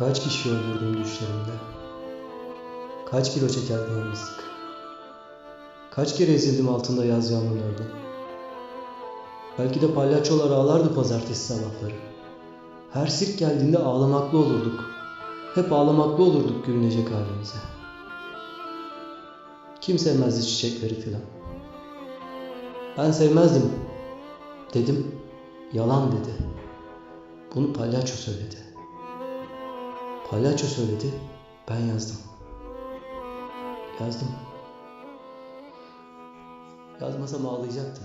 Kaç kişi öldürdüm düşlerimde? Kaç kilo çekerdim yalnızlık? Kaç kere ezildim altında yaz yağmurlardan? Belki de palyaçolar ağlardı pazartesi sabahları. Her sirk geldiğinde ağlamaklı olurduk. Hep ağlamaklı olurduk gülünecek halimize. Kim sevmezdi çiçekleri filan? Ben sevmezdim. Dedim, yalan dedi. Bunu palyaço söyledi. Palyaço söyledi, ben yazdım. Yazdım. Yazmasam ağlayacaktım.